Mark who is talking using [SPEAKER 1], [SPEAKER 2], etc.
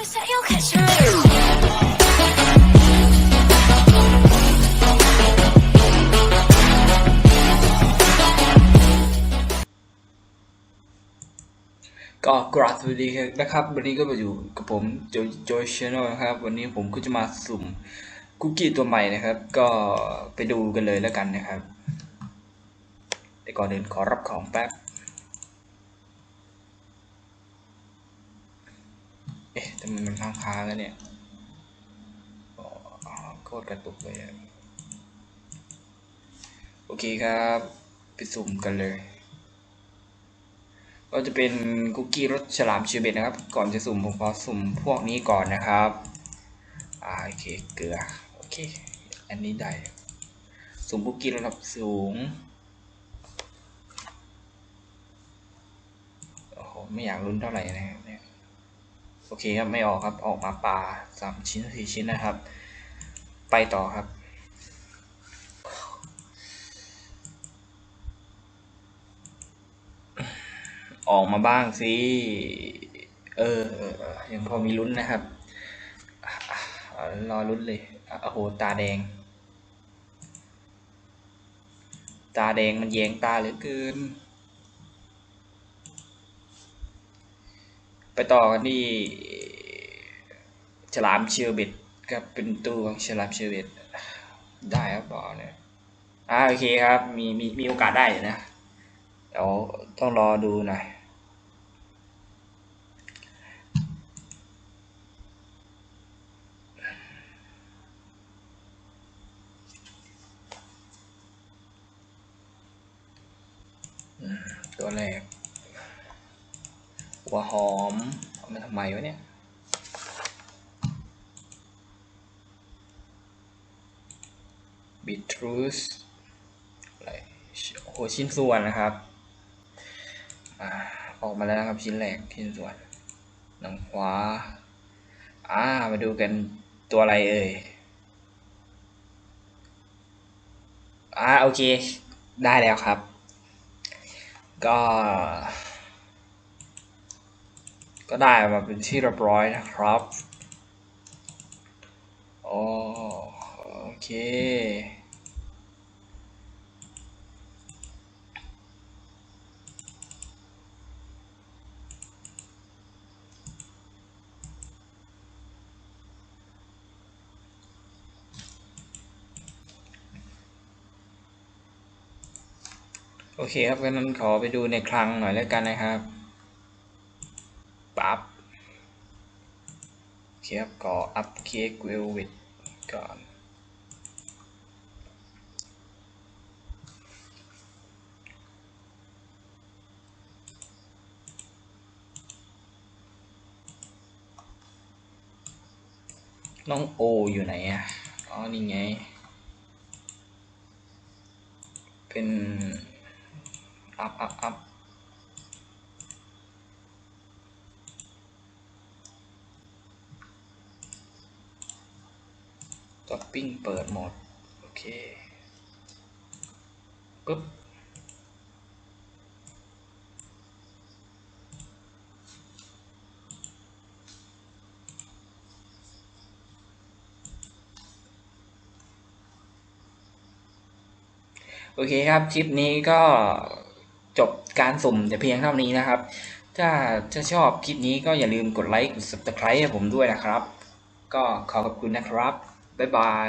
[SPEAKER 1] ก็กราบสวัสดีนะครับ วันนี้ก็มาอยู่กับผมโจโจชแนลนะครับ วันนี้ผมก็จะมาสุ่มคุกกี้ตัวใหม่นะครับ ก็ไปดูกันเลยแล้วกันนะครับ แต่ก่อนอื่นขอรับของแป๊บ เอ๊ะทำไมมันค้างค้างแล้วเนี่ยโคตรกระตุกเลยโอเคครับไปสุ่มกันเลย ก็จะเป็นคุกกี้รสฉลามชอร์เบตนะครับ ก่อนจะสุ่มผมขอสุ่มพวกนี้ก่อนนะครับอ่าโอเคเกลือโอเค อันนี้ได้ สุ่มคุกกี้ระดับสูงโอ้โหไม่อยากลุ้นเท่าไหร่นะครับเนี่ย โอเคครับไม่ออกครับออกมาปลาสามชิ้นสี่ชิ้นนะครับ ไปต่อครับ ออกมาบ้างสิเออออเออยังพอมีลุ้นนะครับรอลุ้นเลยโอ้โหตาแดง ตาแดงมันแยงตาเหลือเกิน ไปต่อกันที่ฉลามเชอร์เบตครับเป็นตู้ของฉลามเชอร์เบตได้ครับบอเนี่ยอ่าโอเคครับมีมีมีโอกาสได้นะเดี๋ยวต้องรอดูหน่อยตัวแรก หัวหอมเอามาทำไมวะเนี่ยบีทรูสอะไรโอ้โหชิ้นส่วนนะครับอออกมาแล้วนะครับชิ้นแรกชิ้นส่วนหนังขวาอ่ามาดูกันตัวอะไรเอ่ยอ่าโอเค ได้แล้วครับ ก็ ก็ได้มาเป็นที่เรียบร้อยนะครับโอเค โอเคครับงั้นขอไปดูในคลังหน่อยแล้วกันนะครับ ปั๊บเคครับขออัพเค้กเวลเวทก่อนน้องโออยู่ไหนอะ อ๋อ นี่ไง เป็น อัพอัพอัพ ท็อปปิ้งเปิดหมด โอเคปุ๊บโอเคครับคลิปนี้ก็จบการสุ่มแต่เพียงเท่านี้นะครับ ถ้าถ้าชอบคลิปนี้ก็อย่าลืมกดไลค์กด subscribe ให้ผมด้วยนะครับ ก็ขอขอบคุณนะครับ บ๊ายบาย